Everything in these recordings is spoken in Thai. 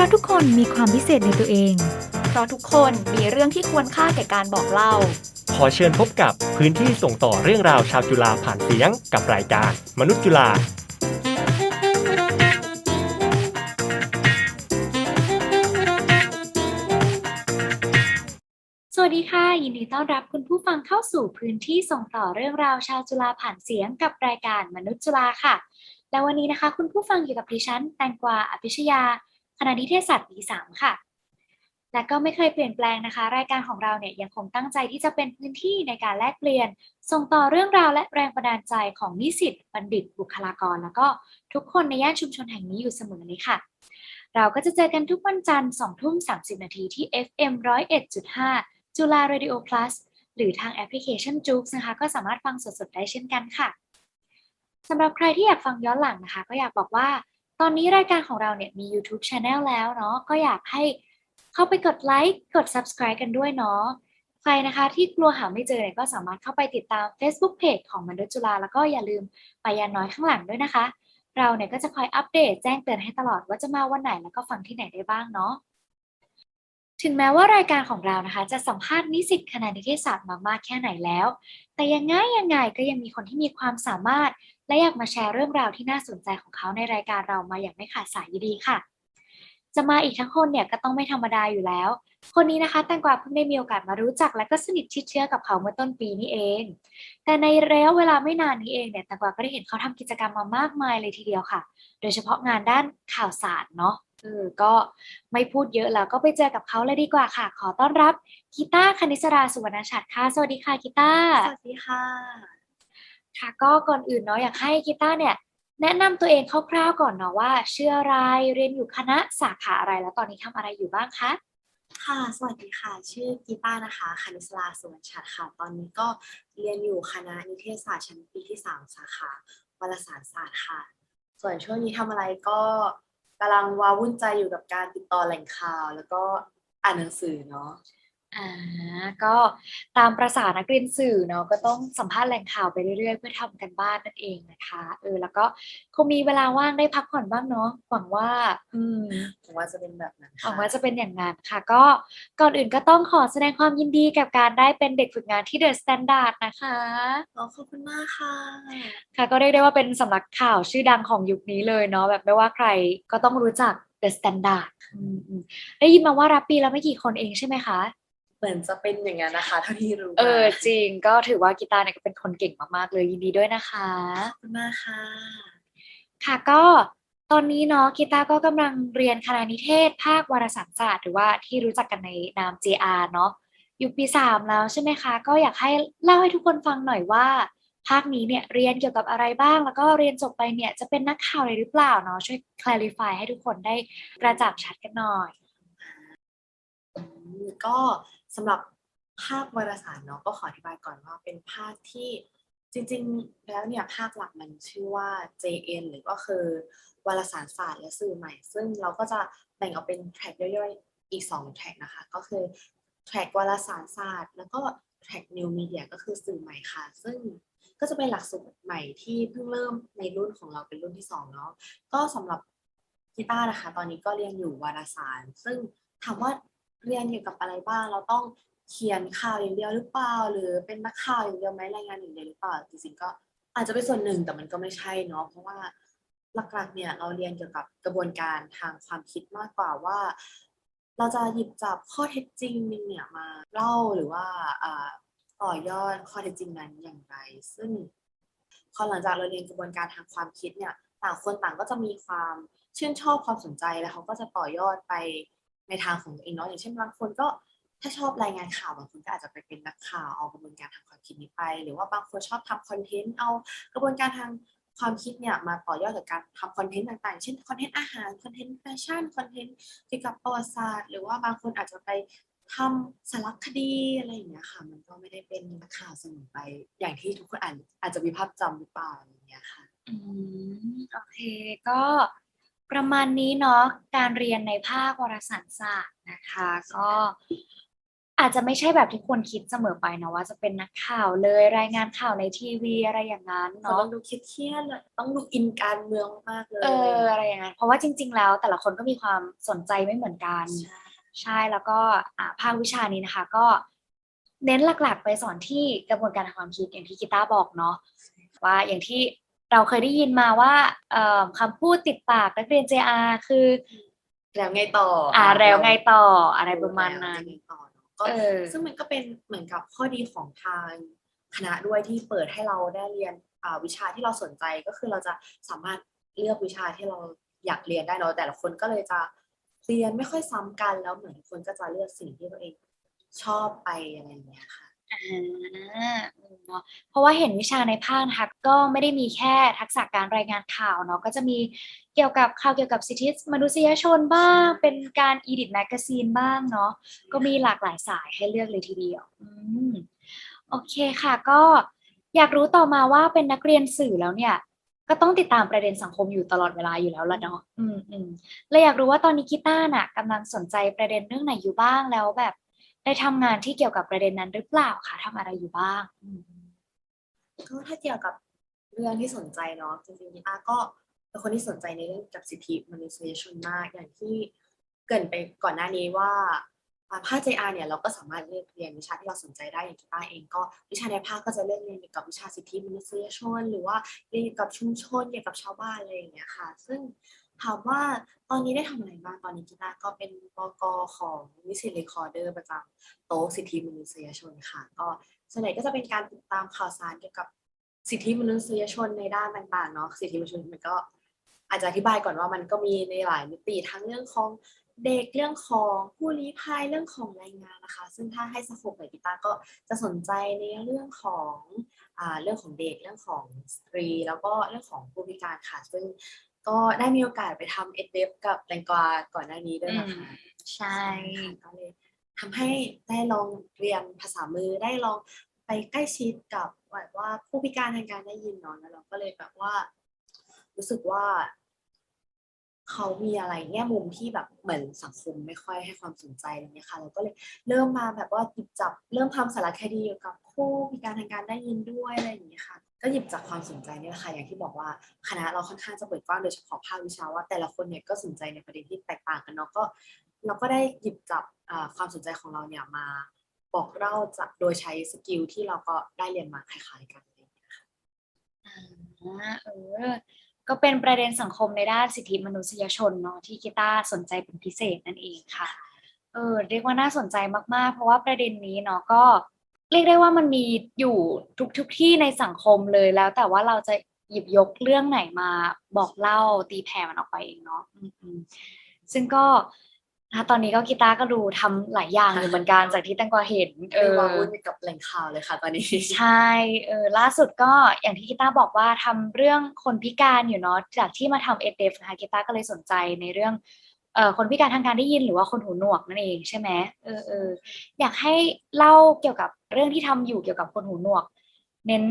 ราะทุกคนมีความพิเศษในตัวเอง เพราะทุกคนมีเรื่องที่ควรค่าแก่การบอกเล่า ขอเชิญพบกับพื้นที่ส่งต่อเรื่องราวชาวจุฬาผ่านเสียงกับรายการ มนุษย์จุฬาสวัสดีค่ะ ยินดีต้อนรับคุณผู้ฟังเข้าสู่พื้นที่ส่งต่อเรื่องราวชาวจุฬาผ่านเสียงกับรายการมนุษย์จุฬาค่ะ และวันนี้นะคะ คุณผู้ฟังอยู่กับดิฉันแตงกวาอภิชยา คณะนิเทศศาสตร์ปีสามค่ะ และก็ไม่เคยเปลี่ยนแปลงนะคะ รายการของเราเนี่ยยังคงตั้งใจที่จะเป็นพื้นที่ในการแลกเปลี่ยน ส่งต่อเรื่องราวและแรงบันดาลใจของนิสิตบัณฑิตบุคลากร แล้วก็ทุกคนในย่านชุมชนแห่งนี้อยู่เสมอเลยค่ะ เราก็จะเจอกันทุกวันจันทร์2ทุ่ม30นาทีที่ FM 101.5จุฬา Radio Plus หรือทางแอปพลิเคชันจู๊กนะคะ ก็สามารถฟังสดๆได้เช่นกันค่ะสำหรับใครที่อยากฟังย้อนหลังนะคะ ก็อยากบอกว่า ตอนนี้รายการของเราเนี่ยมี YouTube Channel แล้วเนาะก็อยากให้เข้าไปกดไลค์กด Subscribe กันด้วยเนาะใครนะคะที่กลัวหาไม่เจอเนี่ยก็สามารถเข้าไปติดตาม Facebook Page ของมนุษย์จุฬาแล้วก็อย่าลืมไปยันน้อยข้างหลังด้วยนะคะ เราเนี่ยก็จะคอยอัปเดตแจ้งเตือนให้ตลอดว่าจะมาวันไหนแล้วก็ฟังที่ไหนได้บ้างเนาะถึงแม้ว่ารายการของเรานะคะ จะสัมภาษณ์นิสิตคณะนิเทศศาสตร์มามากแค่ไหนแล้ว แต่ยังไงยังไงก็ยังมีคนที่มีความสามารถ และอยากมาแชร์เรื่องราวที่น่าสนใจของเขาในรายการเรามาอย่างไม่ขาดสายอยู่ดีค่ะ จะมาอีกทั้งคนเนี่ยก็ต้องไม่ธรรมดาอยู่แล้ว คนนี้นะคะแตงกวาเพิ่งได้มีโอกาสมารู้จักและก็สนิทชิดเชื้อกับเขาเมื่อต้นปีนี้เอง แต่ในระยะเวลาไม่นานนี้เองเนี่ยแตงกวาก็ได้เห็นเขาทำกิจกรรมมามากมายเลยทีเดียวค่ะ โดยเฉพาะงานด้านข่าวสารเนาะเออก็ไม่พูดเยอะแล้วก็ไปเจอกับเขาเลยดีกว่าค่ะ ขอต้อนรับกีตาร์คณิสราสุวรรณชัดค่ะ สวัสดีค่ะกีตาร์สวัสดีค่ะ ค่ะก็ก่อนอื่นเนาะอยากให้กีตาร์เนี่ยแนะนำตัวเองคร่าวๆก่อนเนาะว่าชื่ออะไรเรียนอยู่คณะสาขาอะไรแล้วตอนนี้ทำอะไรอยู่บ้างคะค่ะ สวัสดีค่ะ ชื่อกีตาร์นะคะคณิสลาสุวรรณชัดค่ะ ตอนนี้ก็เรียนอยู่คณะนิเทศศาสตร์ชั้นปีที่ 3 สาขาวารสารศาสตร์ค่ะ ส่วนช่วงนี้ทำอะไรก็กำลังว้าวุ่นใจอยู่กับการติดต่อแหล่งข่าว แล้วก็อ่านหนังสือเนาะ อ่า ก็ตามประสานักเรียนสื่อเนาะก็ต้องสัมภาษณ์แหล่งข่าวไปเรื่อยๆ เพื่อทำกันบ้านนั่นเองนะคะ เออ แล้วก็คงมีเวลาว่างได้พักผ่อนบ้างเนาะหวังว่า อืมผมว่าจะเป็นแบบนั้นหวัค่ะงว่าจะเป็นอย่างนั้นค่ะ ก็ก่อนอื่นก็ต้องขอแสดงความยินดีกับการได้เป็นเด็กฝึกงานที่เดอะสแตนดาร์ดนะคะ อ๋อขอบคุณมากค่ะค่ะก็เรียกได้ว่าเป็นสำนักข่าวชื่อดังของยุคนี้เลยเนาะแบบไม่ว่าใครก็ต้องรู้จัก The Standard อืมอืมได้ยินมาว่ารับปีละไม่กี่คนเองใช่ไหมคะ เหมือนจะเป็นอย่างนั้นนะคะเท่าที่รู้มาเออจริงก็ถือว่ากีตาร์เนี่ยก็เป็นคนเก่งมากๆเลยยินดีด้วยนะคะขอบคุณมากค่ะ ค่ะก็ตอนนี้เนาะกีตาร์ก็กำลังเรียนคณะนิเทศ ภาควารสารศาสตร์หรือว่าที่รู้จักกันในนาม JR เนาะอยู่ปีสามแล้วใช่ไหมคะ ก็อยากให้เล่าให้ทุกคนฟังหน่อยว่า ภาคนี้เนี่ยเรียนเกี่ยวกับอะไรบ้าง แล้วก็เรียนจบไปเนี่ยจะเป็นนักข่าวเลยหรือเปล่าเนาะช่วย clarify ให้ทุกคนได้กระจ่างชัดกันหน่อยอืมก็ สำหรับภาควารสารเนาะก็ขออธิบายก่อนว่าเป็นภาคที่จริงๆ แล้วเนี่ยภาคหลักมันชื่อว่า JN หรือก็คือวารสารศาสตร์และสื่อใหม่ ซึ่งเราก็จะแบ่งออกเป็นแทร็กย่อยๆ อีก 2 แทร็กนะคะ ก็คือแทร็กวารสารศาสตร์แล้วก็แทร็กนิวมีเดียก็คือสื่อใหม่ค่ะ ซึ่งก็จะเป็นหลักสูตรใหม่ที่เพิ่งเริ่มในรุ่นของเราเป็นรุ่นที่สองเนาะก็สำหรับกีตาร์นะคะ ตอนนี้ก็เรียนอยู่วารสาร ซึ่งถามว่า เรียนเกี่ยวกับอะไรบ้าง เราต้องเขียนข่าวอย่างเดียวหรือเปล่า หรือเป็นนักข่าวอย่างเดียวไหมรายงานอย่างเดียวหรือเปล่าจริงๆก็อาจจะเป็นส่วนหนึ่งแต่มันก็ไม่ใช่เนาะเพราะว่าหลักๆเนี่ยเราเรียนเกี่ยวกับกระบวนการทางความคิดมากกว่าว่า เราจะหยิบจับข้อเท็จจริงนึงเนี่ยมาเล่าหรือว่าอ่าต่อยอดข้อเท็จจริงนั้นอย่างไร ซึ่งพอหลังจากเราเรียนกระบวนการทางความคิดเนี่ยต่างคนต่างก็จะมีความชื่นชอบความสนใจแล้วเขาก็จะต่อยอดไป ในทางของตัวเองเนาะอย่างเช่นบางคนก็ถ้าชอบรายงานข่าวบางคนก็อาจจะไปเป็นนักข่าวเอากระบวนการทางความคิดนี้ไป หรือว่าบางคนชอบทำคอนเทนต์เอากระบวนการทางความคิดเนี่ยมาต่อยอดกับการทำคอนเทนต์ต่างๆ เช่นคอนเทนต์อาหารคอนเทนต์แฟชั่นคอนเทนต์เกี่ยวกับประวัติศาสตร์หรือว่าบางคนอาจจะไปทำสารคดีอะไรอย่างเงี้ยค่ะ มันก็ไม่ได้เป็นนักข่าวเสมอไป อย่างที่ทุกคนอาจอาจจะมีภาพจำหรือเปล่าอะไรอย่างเงี้ยค่ะ อืมโอเคก็ ประมาณนี้เนาะการเรียนในภาควารสารศาสตร์นะคะ ก็อาจจะไม่ใช่แบบที่คนคิดเสมอไปนะว่าจะเป็นนักข่าวเลยรายงานข่าวในทีวีอะไรอย่างนั้นเขาเนาะต้องดูเครียดๆเลยต้องดูอินการเมืองมากๆเลยเอออะไรอย่างนั้นเพราะว่าจริง ๆ แล้วแต่ละคนก็มีความสนใจไม่เหมือนกัน ใช่ใช่แล้วก็อ่าภาควิชานี้นะคะ ก็เน้นหลักๆ ไปสอนที่กระบวนการทางความคิดอย่างที่กีตาร์บอกเนาะว่าอย่างที่ เราเคยได้ยินมาว่าเอ่อคำพูดติดปากนักเรียน JR คือแล้วไงต่ออ่าอะแล้วไงเต่ออะไรประมาณนั้นแล้วไงต่อเนอะก็เออซึ่งมันก็เป็นเหมือนกับข้อดีของทางคณะด้วยที่เปิดให้เราได้เรียนอ่าวิชาที่เราสนใจก็คือเราจะสามารถเลือกวิชาที่เราอยากเรียนได้เนาะแต่ละคนก็เลยจะเรียนไม่ค่อยซ้ำกันแล้วเหมือนทุกคนก็จะเลือกสิ่งที่ตัวเองชอบไปอะไรอย่างเงี้ยค่ะอ่าอืม เนาะเพราะว่าเห็นวิชาในภาคนะคะก็ไม่ได้มีแค่ทักษะการรายงานข่าวเนาะก็จะมีเกี่ยวกับข่าวเกี่ยวกับสิทธิมนุษยชนบ้าง เป็นการอีดิทแมกกาซีนบ้างเนาะก็มีหลากหลายสายให้เลือกเลยทีเดียวอืมโอเคค่ะ ก็อยากรู้ต่อมาว่าเป็นนักเรียนสื่อแล้วเนี่ย ก็ต้องติดตามประเด็นสังคมอยู่ตลอดเวลาอยู่แล้วละเนาะอืมอืมเลยอยากรู้ว่าตอนนี้กีตาน่ะกำลังสนใจประเด็นเรื่องไหนอยู่บ้างแล้วแบบ ได้ทำงานที่เกี่ยวกับประเด็นนั้นหรือเปล่าคะทำอะไรอยู่บ้างก็ถ้าเกี่ยวกับเรื่องที่สนใจเนาะจริงๆนิต้าก็เป็นคนที่สนใจในเรื่องกับสิทธิมนุษยชนมากอย่างที่เกินไปก่อนหน้านี้ว่าอ่าภาค JR เนี่ยเราก็สามารถเลือกเรียนวิชาที่เราสนใจได้อย่างที่ป้าเองก็วิชาในภาคก็จะเลือกเรียนเกี่ยวกับวิชาสิทธิมนุษยชน หรือว่าเรียนเกี่ยวกับชุมชนเกี่ยวกับชาวบ้านอะไรอย่างเงี้ยค่ะ ซึ่ง ถามว่าตอนนี้ได้ทำอะไรบ้าง ตอนนี้กีตาก็เป็นบกของวิสิตเรคคอร์เดอร์ประจำโต๊ะสิทธิมนุษยชนค่ะ ก็ส่วนใหญ่ก็จะเป็นการติดตามข่าวสารเกี่ยวกับสิทธิมนุษยชนในด้านต่างๆเนาะสิทธิมนุษยชนมันก็อาจจะอธิบายก่อนว่ามันก็มีในหลายมิติทั้งเรื่องของเด็กเรื่องของผู้ลี้ภัยเรื่องของแรงงานนะคะ ซึ่งถ้าให้สโคปหน่อยพี่ตาก็จะสนใจในเรื่องของอเรื่องของเด็กเรื่องของสตรี แล้วก็เรื่องของผู้พิการค่ะ ซึ่ง ก็ได้มีโอกาสไปทำเอ็ดเดฟกับแตงกวาก่อนหน้านี้ด้วยนะคะใช่ค่ะก็เลยทำให้ได้ลองเรียนภาษามือได้ลองไปใกล้ชิดกับแบบว่าผู้พิการทางการได้ยินเนาะแล้วเราก็เลยแบบว่า รู้สึกว่า เขามีอะไรแง่มุมที่แบบเหมือนสังคมไม่ค่อยให้ความสนใจอะไรเงี้ยค่ะ เราก็เลยเริ่มมาแบบว่าหยิบจับ เริ่มทำสารคดีเกี่ยวกับผู้พิการทางการได้ยินด้วยอะไรอย่างเงี้ยค่ะ ก็หยิบจากความสนใจเนี่ยแหละค่ะอย่างที่บอกว่าคณะเราค่อนข้างจะเปิดกว้างโดยเฉพาะภาควิชาว่าแต่ละคนเนี่ยก็สนใจในประเด็นที่แตกต่างกันเนาะก็เราก็ได้หยิบจับอ่าความสนใจของเราเนี่ยมาบอกเล่าจากโดยใช้สกิลที่เราก็ได้เรียนมาคล้ายๆกันอะไรอย่างเงี้ยค่ะอ่าเออ ก็เป็นประเด็นสังคมในด้านสิทธิมนุษยชนเนาะที่กีตาร์สนใจเป็นพิเศษนั่นเองค่ะ เออเรียกว่าน่าสนใจมากๆ เพราะว่าประเด็นนี้เนาะก็ เรียกได้ว่ามันมีอยู่ทุกทุกๆที่ในสังคมเลยแล้ว แต่ว่าเราจะหยิบยกเรื่องไหนมาบอกเล่าตีแผ่มันออกไปเองเนาะอืมอืมซึ่งก็นะตอนนี้ก็กีตาร์ก็ดูทำหลายอย่างอยู่เหมือนกันจากที่แตงกวาเห็น เออวาวุ่นกับแหล่งข่าวเลยค่ะ ตอนนี้ใช่เออล่าสุดก็อย่างที่กีตาร์บอกว่าทำเรื่องคนพิการอยู่เนาะจากที่มาทำเอเดฟนะคะกีตาร์ก็เลยสนใจในเรื่องเอ่อคนพิการทางการได้ยินหรือว่าคนหูหนวกนั่นเองใช่ไหมเออเอออยากให้เล่าเกี่ยวกับ เรื่องที่ทำอยู่เกี่ยวกับคนหูหนวก เน้น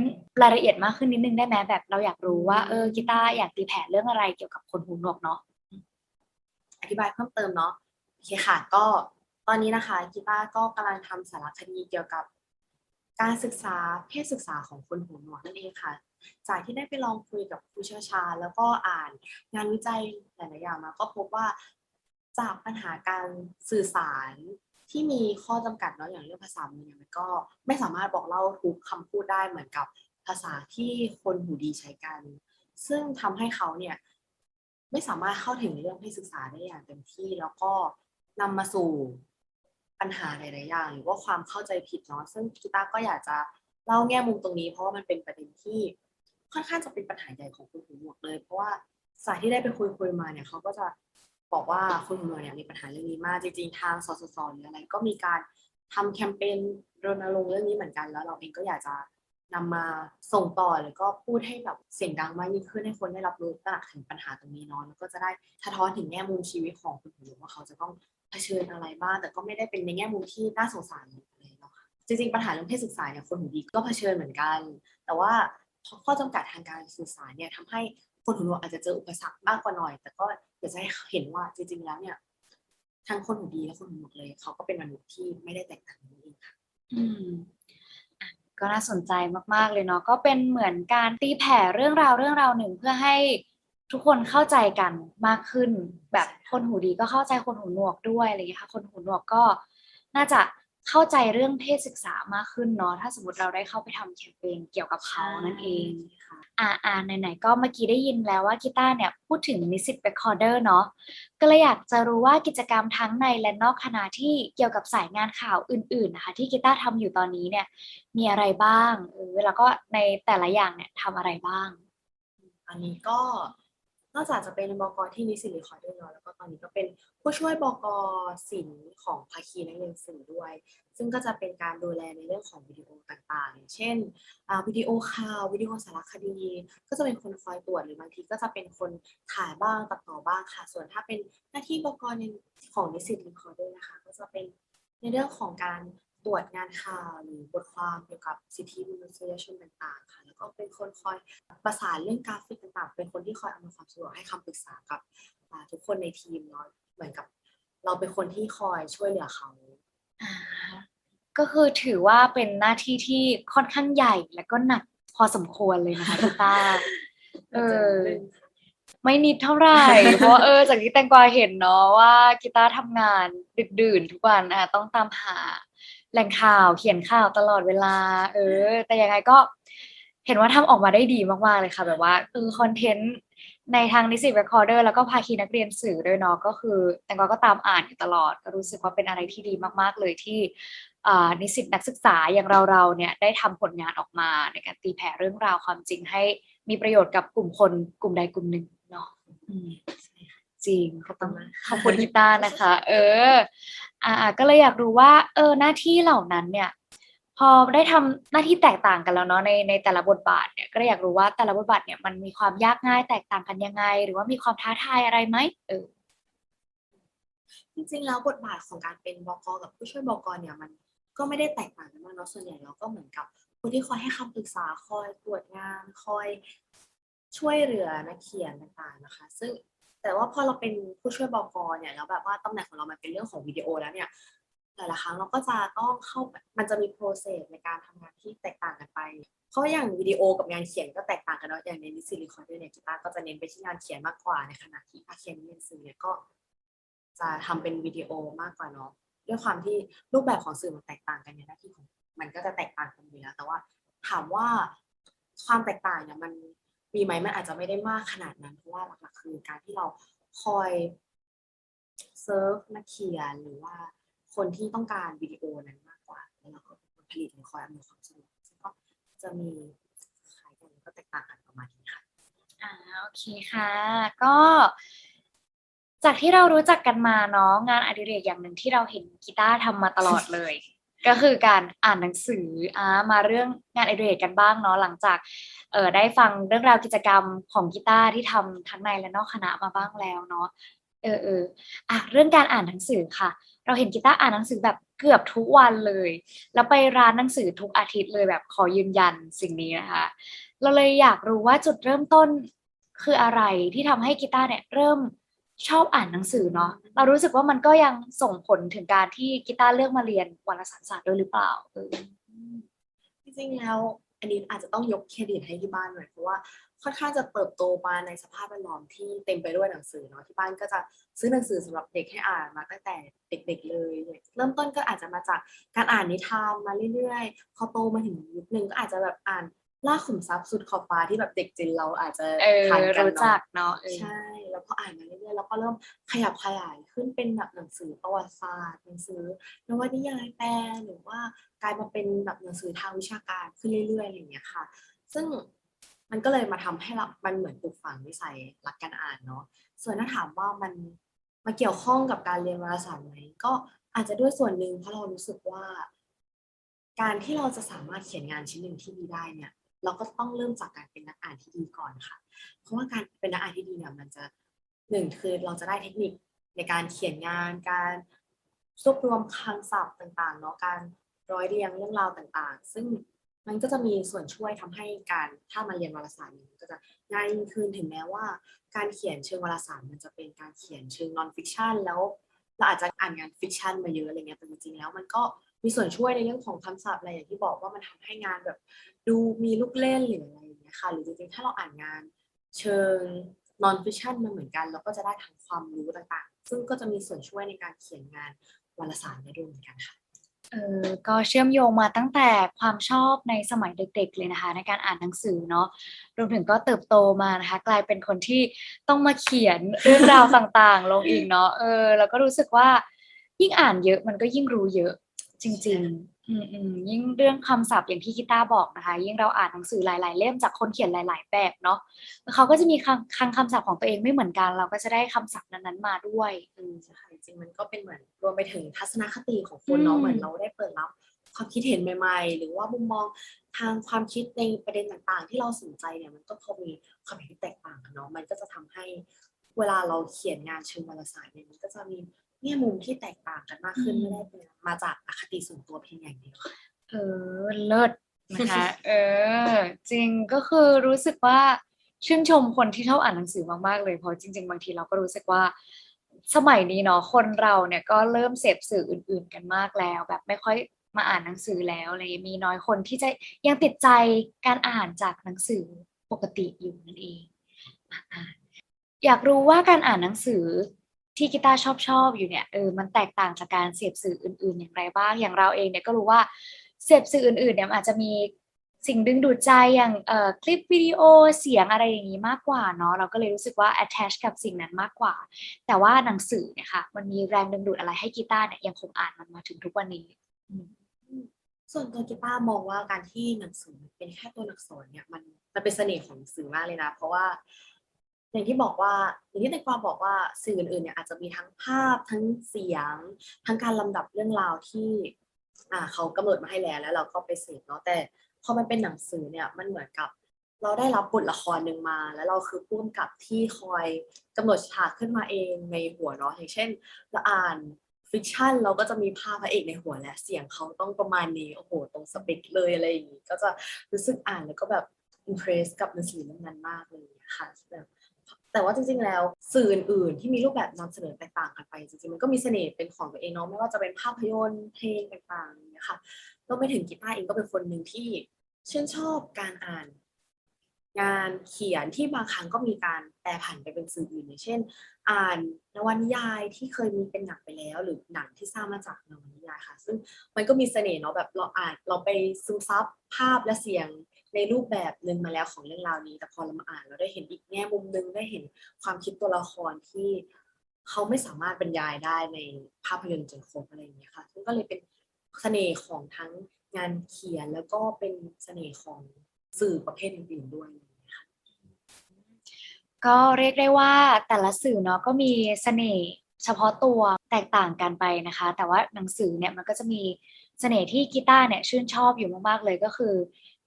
รายละเอียดมากขึ้นนิดนึงได้ไหมแบบเราอยากรู้ว่าเออกีตาร์อยากตีแผ่เรื่องอะไรเกี่ยวกับคนหูหนวกเนาะอธิบายเพิ่มเติมเนาะโอเคค่ะ ก็ตอนนี้นะคะกีตาร์ก็กำลังทำสารคดีเกี่ยวกับการศึกษาเพศศึกษาของคนหูหนวกนั่นเองค่ะ จากที่ได้ไปลองคุยกับผู้เชี่ยวชาญแล้วก็อ่านงานวิจัยหลายๆอย่างมาก็พบว่าจากปัญหาการสื่อสาร ที่มีข้อจำกัดเนาะอย่างเรื่องภาษามือเนี่ยมันก็ไม่สามารถบอกเล่าทุกคำพูดได้เหมือนกับภาษาที่คนหูดีใช้กัน ซึ่งทำให้เขาเนี่ยไม่สามารถเข้าถึงเรื่องเพศศึกษาได้อย่างเต็มที่แล้วก็นำมาสู่ปัญหาหลายๆอย่างหรือว่าความเข้าใจผิดเนาะซึ่งกีตาร์ก็อยากจะเล่าแง่มุมตรงนี้ เพราะว่ามันเป็นประเด็นที่ค่อนข้างจะเป็นปัญหาใหญ่ของคนหูหนวกเลย เพราะว่าสายที่ได้ไปคุยคุยๆมาเนี่ยเขาก็จะ บอกว่าคนหูหนวกเนี่ยมีปัญหาเรื่องนี้มากจริงๆทางสสสหรืออะไรก็มีการทำแคมเปญรณรงค์เรื่องนี้เหมือนกัน แล้วเราเองก็อยากจะนำมาส่งต่อหรือก็พูดให้แบบเสียงดังมากยิ่งขึ้นให้คนได้รับรู้ตระหนักถึงปัญหาตรงนี้เนาะแล้วก็จะได้สะท้อนถึงแง่มุมชีวิตของคนอื่นว่าเขาจะต้องเผชิญอะไรบ้างแต่ก็ไม่ได้เป็นในแง่มุมที่น่าสงสารเลยเนาะจริงๆปัญหาเรื่องเพศศึกษาเนี่ยคนหูดีก็เผชิญเหมือนกัน แต่ว่าข้อจำกัดทางการสื่อสารเนี่ยทำให้คนหูหนวกอาจจะเจออุปสรรคมากกว่าหน่อย แต่ก็ อยากจะให้เห็นว่าจริงๆแล้วเนี่ยทั้งคนหูดีและคนหูหนวกเลย เขาก็เป็นมนุษย์ที่ไม่ได้แตกต่างกันเองค่ะอืมก็น่าสนใจมากๆเลยเนาะก็เป็นเหมือนการตีแผ่เรื่องราวเรื่องราวหนึ่งเพื่อให้ทุกคนเข้าใจกันมากขึ้น แบบคนหูดีก็เข้าใจคนหูหนวกด้วยอะไรอย่างเงี้ยค่ะ คนหูหนวกก็น่าจะ เข้าใจเรื่องเพศศึกษามากขึ้นเนาะถ้าสมมติเราได้เข้าไปทำแคมเปญเกี่ยวกับเขานั่นเองค่ะอ่าอ่าไหนๆก็เมื่อกี้ได้ยินแล้วว่ากีตาร์เนี่ยพูดถึงนิสิตเรคคอร์เดอร์เนาะก็เลยอยากจะรู้ว่ากิจกรรมทั้งในและนอกคณะที่เกี่ยวกับสายงานข่าวอื่นๆนะคะที่กีตาร์ทำอยู่ตอนนี้เนี่ยมีอะไรบ้างเออแล้วก็ในแต่ละอย่างเนี่ยทำอะไรบ้าง อันนี้ก็ นอกจากจะเป็นบกที่นิสิตรีคอร์ดด้วยเนาะแล้วก็ตอนนี้ก็เป็นผู้ช่วยบกศิลป์ของภาคีนักเรียนสื่อด้วย ซึ่งก็จะเป็นการดูแลในเรื่องของวิดีโอต่างๆ เช่นวิดีโอข่าววิดีโอสารคดี ก็จะเป็นคนคอยตรวจหรือบางทีก็จะเป็นคนถ่ายบ้างตัดต่อบ้างค่ะ ส่วนถ้าเป็นหน้าที่บกในของนิสิตรีคอร์ดด้วยนะคะ ก็จะเป็นในเรื่องของการ ตรวจงานข่าวหรือบทความเกี่ยวกับสิทธิมนุษยชนต่างๆค่ะแล้วก็เป็นคนคอยประสานเรื่องกราฟิกต่างๆ เป็นคนที่คอยอำนวยความสะดวกให้คำปรึกษากับอ่าทุกคนในทีมเนาะเหมือนกับ เราเป็นคนที่คอยช่วยเหลือเขาอ่าก็คือถือว่าเป็นหน้าที่ที่ค่อนข้างใหญ่และก็หนักพอสมควรเลยนะคะกีตาร์เออไม่นิดเท่าไหร่ เพราะว่าเออจากที่แตงกวาเห็นเนาะว่ากีตาร์ทำงานดึกดื่นทุกวันอะต้องตามหา แหล่งข่าวเขียนข่าวตลอดเวลา เออ แต่ยังไงก็เห็นว่าทำออกมาได้ดีมากๆเลยค่ะ แบบว่าเออคอนเทนต์ในทางนิสิตเรคคอร์เดอร์แล้วก็ภาคีนักเรียนสื่อด้วยเนาะก็คือแตงกวาก็ตามอ่านอยู่ตลอด ก็รู้สึกว่าเป็นอะไรที่ดีมากๆเลยที่อ่านิสิตนักศึกษาอย่างเราๆเนี่ยได้ทำผลงานออกมาในการตีแผ่เรื่องราวความจริงให้มีประโยชน์กับกลุ่มคนกลุ่มใดกลุ่มหนึ่งเนาะ จริงขอบคุณมากขอบคุณกีตาร์นะคะ เอออ่าอ่า ก็เลยอยากรู้ว่า เออหน้าที่เหล่านั้นเนี่ย พอได้ทำหน้าที่แตกต่างกันแล้วเนาะในในแต่ละบทบาทเนี่ยก็เลยอยากรู้ว่าแต่ละบทบาทเนี่ยมันมีความยากง่ายแตกต่างกันยังไง หรือว่ามีความท้าทายอะไรไหมเออจริงๆแล้วบทบาทของการเป็นบกกับผู้ช่วยบกเนี่ยมันก็ไม่ได้แตกต่างกันมากเนาะส่วนใหญ่เราก็เหมือนกับคนที่คอยให้คำปรึกษาคอยตรวจงานคอยช่วยเหลือนักเขียนต่างๆนะคะ ซึ่ง แต่ว่าพอเราเป็นผู้ช่วยบอกเนี่ยแล้วแบบว่าตำแหน่งของเรามันเป็นเรื่องของวิดีโอแล้วเนี่ยแต่ละครั้งเราก็จะต้องเข้ามันจะมีโปรเซสในการทำงานที่แตกต่างกันไป เพราะอย่างวิดีโอกับงานเขียนก็แตกต่างกันเนาะอย่างในนิสิตรีคอร์ดเนี่ยกีตาร์ก็จะเน้นไปที่งานเขียนมากกว่าในขณะที่ภาเขียนเรียนสื่อเนี่ยก็จะทำเป็นวิดีโอมากกว่าเนาะด้วยความที่รูปแบบของสื่อมันแตกต่างกันในหน้าที่ของมันก็จะแตกต่างกันอยู่แล้วแต่ว่าถามว่าความแตกต่างเนี่ยมัน มีไหมมันอาจจะไม่ได้มากขนาดนั้นเพราะว่าหลักๆคือการที่เราคอยเซิร์ฟนักเขียนหรือว่าคนที่ต้องการวิดีโอนั้นมากกว่า แล้วเราก็ผลิตหรือคอยอำนวยความสะดวกซึ่งก็จะมีคล้ายกันก็แตกต่างกันประมาณนี้ค่ะอ่าโอเคค่ะ ก็ จากที่เรารู้จักกันมาเนาะงานอดิเรกอย่างหนึ่งที่เราเห็นกีตาร์ทำมาตลอดเลย ก็คือการอ่านหนังสืออ่ามาเรื่องงานอดิเรกกันบ้างเนาะหลังจากเออได้ฟังเรื่องราวกิจกรรมของกีตาร์ที่ทำทั้งในและนอกคณะมาบ้างแล้วเนาะเออเอออะเรื่องการอ่านหนังสือค่ะ เราเห็นกีตาร์อ่านหนังสือแบบเกือบทุกวันเลย แล้วไปร้านหนังสือทุกอาทิตย์เลยแบบขอยืนยันสิ่งนี้นะคะเราเลยอยากรู้ว่าจุดเริ่มต้นคืออะไรที่ทำให้กีตาร์เนี่ยเริ่ม ชอบอ่านหนังสือเนาะเรารู้สึกว่ามันก็ยังส่งผลถึงการที่กีตาร์เลือกมาเรียนวารสารศาสตร์ด้วยหรือเปล่าเออจริงๆแล้วอันนี้อาจจะต้องยกเครดิตให้ที่บ้านหน่อยเพราะว่าค่อนข้างจะเติบโตมาในสภาพแวดล้อมที่เต็มไปด้วยหนังสือเนาะที่บ้านก็จะซื้อหนังสือสำหรับเด็กให้อ่านมาตั้งแต่เด็ก ๆ เลย เริ่มต้นก็อาจจะมาจากการอ่านนิทานมาเรื่อยๆพอโตมาถึงยุคหนึ่งก็อาจจะแบบอ่าน ล่าขุมทรัพย์สุดขอบฟ้าที่แบบเด็กจินเราอาจจะเออทันกันรู้จัเนาะกเนาะเออใช่ แล้วพออ่านมาเรื่อยๆแล้วก็เริ่มขยับขยายขึ้นเป็นแบบหนังสือประวัติศาสตร์หนังสือนวนิยายแปลหรือว่ากลายมาเป็นแบบหนังสือทางวิชาการขึ้นเรื่อยๆอะไรอย่างเงี้ยค่ะ ซึ่งมันก็เลยมาทำให้เรา มันเหมือนปลูกฝังนิสัยรักการอ่านเนาะ ส่วนถ้าถามว่ามันมาเกี่ยวข้องกับการเรียนวารสารไหมก็อาจจะด้วยส่วนหนึ่งเพราะเรารู้สึกว่า การที่เราจะสามารถเขียนงานชิ้นหนึ่งที่ดีได้เนี่ย เราก็ต้องเริ่มจากการเป็นนักอ่านที่ดีก่อนค่ะ เพราะว่าการเป็นนักอ่านที่ดีเนี่ยมันจะหนึ่งคือเราจะได้เทคนิคในการเขียนงาน การรวบรวมคำศัพท์ต่างๆเนาะการร้อยเรียงเรื่องราวต่างๆ ซึ่งมันก็จะมีส่วนช่วยทำให้การถ้ามาเรียนวารสารเนี่ยมันก็จะง่ายยิ่งขึ้นถึงแม้ว่า การเขียนเชิงวารสารมันจะเป็นการเขียนเชิงนอนฟิกชันแล้วเราอาจจะอ่านงานฟิกชันมาเยอะอะไรเงี้ยแต่จริงๆแล้วมันก็ มีส่วนช่วยในเรื่องของคำศัพท์อะไรอย่างที่บอกว่ามันทำให้งานแบบ ดูมีลูกเล่นหรืออะไรอย่างเงี้ยค่ะหรือจริงๆถ้าเราอ่านงานเชิง non fiction มาเหมือนกัน เราก็จะได้ทั้งความรู้ต่างๆ ซึ่งก็จะมีส่วนช่วยในการเขียนงานวารสารได้ด้วยเหมือนกันค่ะเออก็เชื่อมโยงมาตั้งแต่ความชอบในสมัยเด็ก ๆ เลยนะคะ ในการอ่านหนังสือเนาะรวมถึงก็เติบโตมานะคะ กลายเป็นคนที่ต้องมาเขียนเรื่องราวต่างๆ ลงอีกเนาะเออแล้วก็รู้สึกว่ายิ่งอ่านเยอะมันก็ยิ่งรู้เยอะ จริง ๆ อืมอืมยิ่งเรื่องคำศัพท์อย่างที่กีตาร์บอกนะคะ ยิ่งเราอ่านหนังสือหลาย ๆ เล่มจากคนเขียนหลาย ๆ แบบเนาะเขาก็จะมีคำคลังคำศัพท์ของตัวเองไม่เหมือนกัน เราก็จะได้คำศัพท์นั้นๆมาด้วยอืม ใช่ค่ะจริงๆมันก็เป็นเหมือนรวมไปถึงทัศนคติของคนเนาะอืม เหมือนเราได้เปิดรับความคิดเห็นใหม่ ๆ หรือว่ามุมมองทางความคิดในประเด็นต่างๆ ที่เราสนใจเนี่ยมันก็พอมีความเห็นที่แตกต่างกันเนาะมันก็จะทำให้เวลาเราเขียนงานเชิงวารสารเนี่ยมันก็จะมี แง่มุมที่แตกต่างกันมากขึ้นอืมไม่ได้เป็นมาจากอคติส่วนตัวเพียงอย่างเดียวค่ะเออเลิศนะคะเออ จริงก็คือรู้สึกว่าชื่นชมคนที่ชอบอ่านหนังสือมากๆเลยเพราะจริง ๆ บางทีเราก็รู้สึกว่าสมัยนี้เนาะคนเราเนี่ยก็เริ่มเสพสื่ออื่น ๆ กันมากแล้ว แบบไม่ค่อยมาอ่านหนังสือแล้วอะไรอย่างเงี้ยมีน้อยคนที่จะยังติดใจการอ่านจากหนังสือปกติอยู่นั่นเองอะอยากรู้ว่าการอ่านหนังสือ ที่กีตาร์ชอบชอบอยู่เนี่ยเออมันแตกต่างจากการเสพสื่ออื่น ๆ อย่างไรบ้าง อย่างเราเองเนี่ยก็รู้ว่าเสพสื่ออื่น ๆ เนี่ยมันอาจจะมีสิ่งดึงดูดใจอย่างเอ่อคลิปวิดีโอเสียงอะไรอย่างนี้มากกว่าเนาะเราก็เลยรู้สึกว่า attach กับสิ่งนั้นมากกว่า แต่ว่าหนังสือเนี่ยค่ะมันมีแรงดึงดูดอะไรให้กีตาร์เนี่ยยังคงอ่านมันมาถึงทุกวันนี้ ส่วนตัวกีตาร์มองว่าการที่หนังสือเป็นแค่ตัวหนักษรเนี่ยมันมันเป็นเสน่ห์ของหนังสือมากเลยนะ เพราะว่า อย่างที่บอกว่าอย่างที่แตงกวามบอกว่าสื่ออื่นๆเนี่ยอาจจะมีทั้งภาพทั้งเสียง ทั้งการลำดับเรื่องราวที่อ่าเขากำหนดมาให้แล้วแล้วเราก็ไปเสพเนาะแต่พอมันเป็นหนังสือเนี่ยมันเหมือนกับ เราได้รับบทละครหนึ่งมา แล้วเราคือผู้กำกับที่คอยกำหนดฉากขึ้นมาเองในหัวเนาะอย่างเช่นเราอ่านฟิกชันเราก็จะมีภาพพระเอกในหัวและเสียงเขาต้องประมาณนี้โอ้โหตรงสเปคเลยอะไรอย่างนี้ก็จะรู้สึกอ่านแล้วก็แบบอิมเพรสกับหนังสือเรื่องนั้นมากเลยค่ะแบบ แต่ว่าจริงๆ แล้วสื่ออื่นๆ ที่มีรูปแบบนำเสนอแตกต่างกันไป จริงๆ มันก็มีเสน่ห์เป็นของตัวเองเนาะไม่ว่าจะเป็นภาพยนตร์เพลงต่างๆอย่างเงี้ยค่ะรวมไปถึงกีตาร์เองก็เป็นคนหนึ่งที่ชื่นชอบการอ่าน งานเขียนที่บางครั้งก็มีการแปลผันไปเป็นสื่ออื่นอย่างเช่น อ่านนวนิยายที่เคยมีเป็นหนังไปแล้ว หรือหนังที่สร้างมาจากนวนิยายค่ะ ซึ่งมันก็มีเสน่ห์เนาะแบบเราอ่านเราไปซึมซับภาพและเสียง ในรูปแบบหนึ่งมาแล้วของเรื่องราวนี้ แต่พอเรามาอ่านเราได้เห็นอีกแง่มุมหนึ่งได้เห็นความคิดตัวละครที่เขาไม่สามารถบรรยายได้ในภาพยนตร์จนครบอะไรอย่างเงี้ยค่ะซึ่งก็เลยเป็นเสน่ห์ของทั้งงานเขียนแล้วก็เป็นเสน่ห์ของสื่อประเภทอื่นๆด้วยก็เรียกได้ว่าแต่ละสื่อเนาะก็มีเสน่ห์เฉพาะตัวแตกต่างกันไปนะคะ แต่ว่าหนังสือเนี่ยมันก็จะมีเสน่ห์ที่กีตาร์เนี่ยชื่นชอบอยู่มากๆเลยก็คือ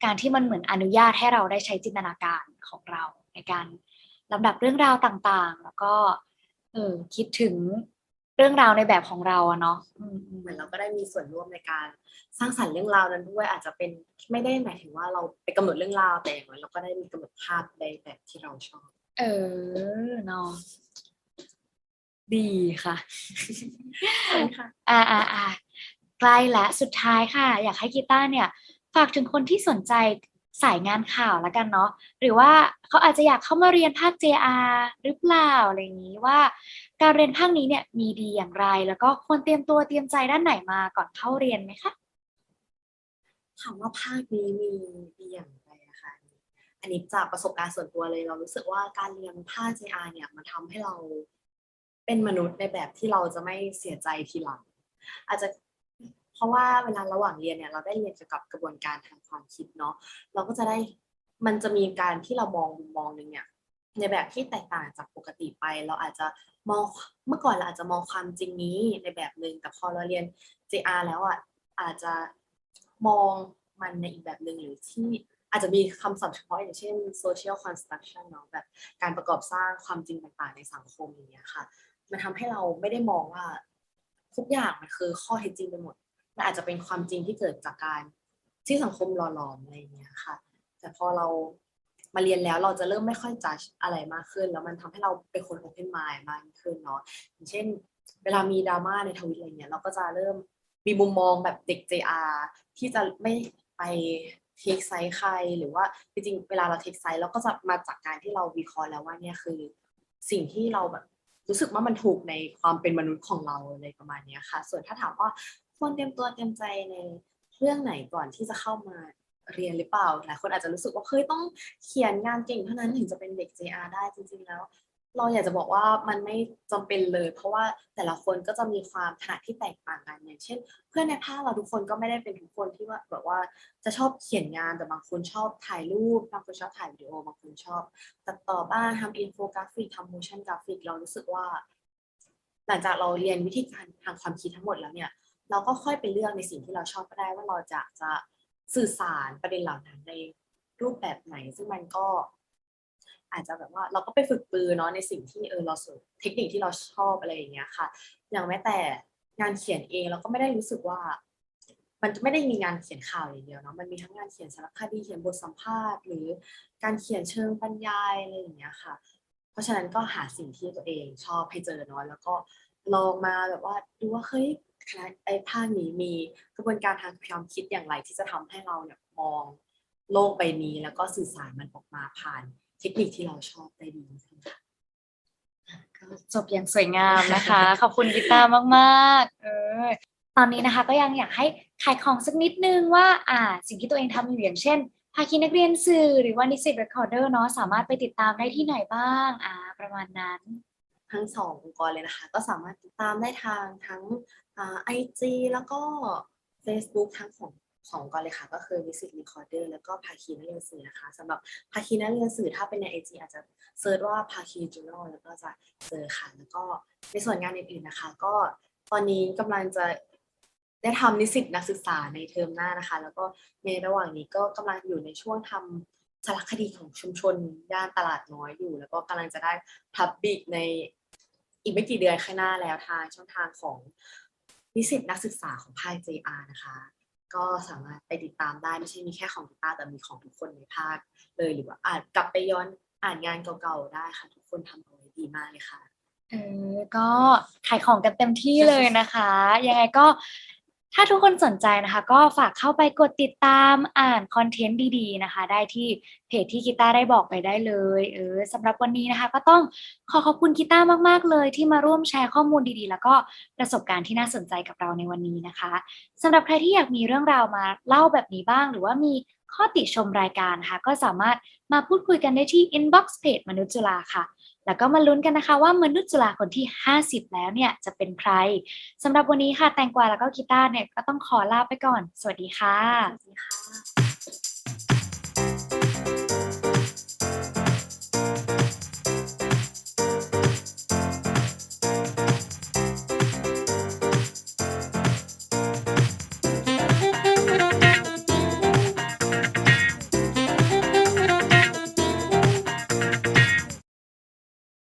การที่มันเหมือนอนุญาตให้เราได้ใช้จินตนาการของเรา ในการลำดับเรื่องราวต่างๆ แล้วก็เออคิดถึงเรื่องราวในแบบของเราอะเนาะอืมอืมเหมือนเราก็ได้มีส่วนร่วมในการสร้างสรรค์เรื่องราวนั้นด้วยอาจจะเป็นไม่ได้หมายถึงว่าเราไปกำหนดเรื่องราวแต่อย่างน้อยเราก็ได้มีกำหนดภาพในแบบที่เราชอบ เออเนาะดีค่ะค่ะอ่าอ่าอ่าใกล้และสุดท้ายค่ะ อยากให้กีตาร์เนี่ย ฝากถึงคนที่สนใจสายงานข่าวแล้วกันเนาะหรือว่าเขาอาจจะอยากเข้ามาเรียนภาค JR หรือเปล่าอะไรอย่างนี้ว่า การเรียนภาคนี้เนี่ยมีดีอย่างไร แล้วก็ควรเตรียมตัวเตรียมใจด้านไหนมาก่อนเข้าเรียนไหมคะถามว่าภาคนี้มีดีอย่างไรอะคะอันนี้จากประสบการณ์ส่วนตัวเลยเรารู้สึกว่าการเรียนภาค JR เนี่ยมันทำให้เราเป็นมนุษย์ในแบบที่เราจะไม่เสียใจทีหลังอาจจะ เพราะว่าเวลาระหว่างเรียนเนี่ยเราได้เรียนเกี่ยวกับกระบวนการทางความคิดเนาะเราก็จะได้มันจะมีการที่เรามองมุมมองหนึ่งเนี่ยในแบบที่แตกต่างจากปกติไป เราอาจจะมองเมื่อก่อนเราอาจจะมองความจริงนี้ในแบบหนึ่งแต่พอเราเรียน JR แล้วอะอาจจะมองมันในอีกแบบหนึ่งหรือที่อาจจะมีคำศัพท์เฉพาะอย่างเช่น social construction เนาะแบบการประกอบสร้างความจริงต่างๆ ในสังคมอย่างเงี้ยค่ะ มันทำให้เราไม่ได้มองว่าทุกอย่างมันคือข้อเท็จจริงไปหมด มันอาจจะเป็นความจริงที่เกิดจากการที่สังคมหล่อหลอมอะไรอย่างเงี้ยค่ะ แต่พอเรามาเรียนแล้วเราจะเริ่มไม่ค่อยจัดอะไรมากขึ้น แล้วมันทำให้เราเป็นคน open mind มากขึ้นเนาะอย่างเช่น เวลามีดราม่าในทวิตอะไรเงี้ยเราก็จะเริ่มมีมุมมองแบบเด็ก JR ที่จะไม่ไปเทคไซส์ใครหรือว่าจริงๆเวลาเราเทคไซส์เราก็จะมาจากการที่เราวิเคราะห์แล้วว่าเนี่ยคือ สิ่งที่เราแบบรู้สึกว่ามันถูกในความเป็นมนุษย์ของเราอะไรประมาณเนี้ยค่ะ ส่วนถ้าถามว่า ควรเตรียมตัวเตรียมใจในเรื่องไหนก่อนที่จะเข้ามาเรียนหรือเปล่าหลายคนอาจจะรู้สึกว่าเคยต้องเขียนงานเก่งเท่านั้นถึงจะเป็นเด็ก JR ได้จริง ๆ แล้ว เราอยากจะบอกว่ามันไม่จำเป็นเลย เพราะว่าแต่ละคนก็จะมีความถนัดที่แตกต่างกันอย่างเช่น เพื่อนในภาคเราทุกคนก็ไม่ได้เป็นทุกคนที่ว่าแบบว่าจะชอบเขียนงานแต่บางคนชอบถ่ายรูปบางคนชอบถ่ายวิดีโอบางคนชอบ ตัดต่อบ้างทำอินโฟกราฟิกทำ motion กราฟิกเรารู้สึกว่า หลังจากเราเรียนวิธีการทางความคิดทั้งหมดแล้วเนี่ย เราก็ค่อยไปเลือกในสิ่งที่เราชอบก็ได้ว่าเราจะจะสื่อสารประเด็นเหล่านั้นในรูปแบบไหน ซึ่งมันก็ อาจจะแบบว่าเราก็ไปฝึกปือเนาะในสิ่งที่เออเราสนเทคนิคที่เราชอบอะไรอย่างเงี้ยค่ะ อย่างแม้แต่งานเขียนเองเราก็ไม่ได้รู้สึกว่า มันจะไม่ได้มีงานเขียนข่าวอย่างเดียวเนาะมันมีทั้งงานเขียนสารคดีเขียนบทสัมภาษณ์ หรือการเขียนเชิงบรรยายอะไรอย่างเงี้ยค่ะ เพราะฉะนั้นก็หาสิ่งที่ตัวเองชอบให้เจอเนาะแล้วก็ลองมาแบบว่าดูว่าเฮ้ย ไอ้ภาคนี้มีกระบวนการทางความคิดอย่างไรที่จะทำให้เราเนี่ยมองโลกใบนี้ แล้วก็สื่อสารมันออกมาผ่านเทคนิคที่เราชอบได้ดีขึ้นค่ะก็จบอย่างสวยงามนะคะ ขอบคุณกีตาร์มากๆเออตอนนี้นะคะก็ยังอยากให้ขายของสักนิดนึงว่าอ่าสิ่งที่ตัวเองทำอยู่อย่างเช่นภาคีนักเรียนสื่อหรือว่านิสิตเรคคอร์เดอร์เนาะสามารถไปติดตามได้ที่ไหนบ้างอ่าประมาณนั้น ทั้งสององค์กรเลยนะคะ ก็สามารถติดตามได้ทางทั้ง ไอจีแล้วก็ Facebook ทั้งของสององค์กรเลยค่ะ ก็คือ Visit Recorder แล้วก็ภาคีนักเรียนสื่อนะคะสำหรับภาคีนักเรียนสื่อถ้าเป็นในไอจีอาจจะเซิร์ชว่าภาคีจูโน่แล้วก็จะเจอค่ะ แล้วก็ในส่วนงานอื่นๆนะคะ ก็ตอนนี้กำลังจะได้ทำนิสิตนักศึกษาในเทอมหน้านะคะ แล้วก็ในระหว่างนี้ก็กำลังอยู่ในช่วงทำสารคดีของชุมชนย่านตลาดน้อยอยู่ แล้วก็กำลังจะได้พับบิกในอีกไม่กี่เดือนข้างหน้าแล้วทางช่องทางของ นิสิตนักศึกษาของภาค JR นะคะ ก็สามารถไปติดตามได้ไม่ใช่มีแค่ของกีตาร์แต่มีของทุกคนในภาคเลยหรือว่าอาจกลับไปย้อนอ่านงานเก่าๆได้ค่ะ ทุกคนทำเอาไว้ดีมากเลยค่ะเออก็ขายของกันเต็มที่เลยนะคะ ยังไงก็ ถ้าทุกคนสนใจนะคะ ก็ฝากเข้าไปกดติดตามอ่านคอนเทนต์ดีๆนะคะ ได้ที่เพจที่กีตาร์ได้บอกไปได้เลยเออสำหรับวันนี้นะคะ ก็ต้องขอขอบคุณกีตาร์มากๆเลย ที่มาร่วมแชร์ข้อมูลดีๆ แล้วก็ประสบการณ์ที่น่าสนใจกับเราในวันนี้นะคะสำหรับใครที่อยากมีเรื่องราวมาเล่าแบบนี้บ้าง หรือว่ามีข้อติชมรายการนะคะก็สามารถมาพูดคุยกันได้ที่ inbox page มนุษย์จุฬาค่ะ แล้วก็มาลุ้นกันนะคะว่ามนุษย์จุฬาคนที่ 50 แล้วเนี่ยจะเป็นใครสำหรับวันนี้ค่ะแตงกวาแล้วก็กีตาร์เนี่ยก็ต้องขอลาไปก่อน สวัสดีค่ะสวัสดีค่ะ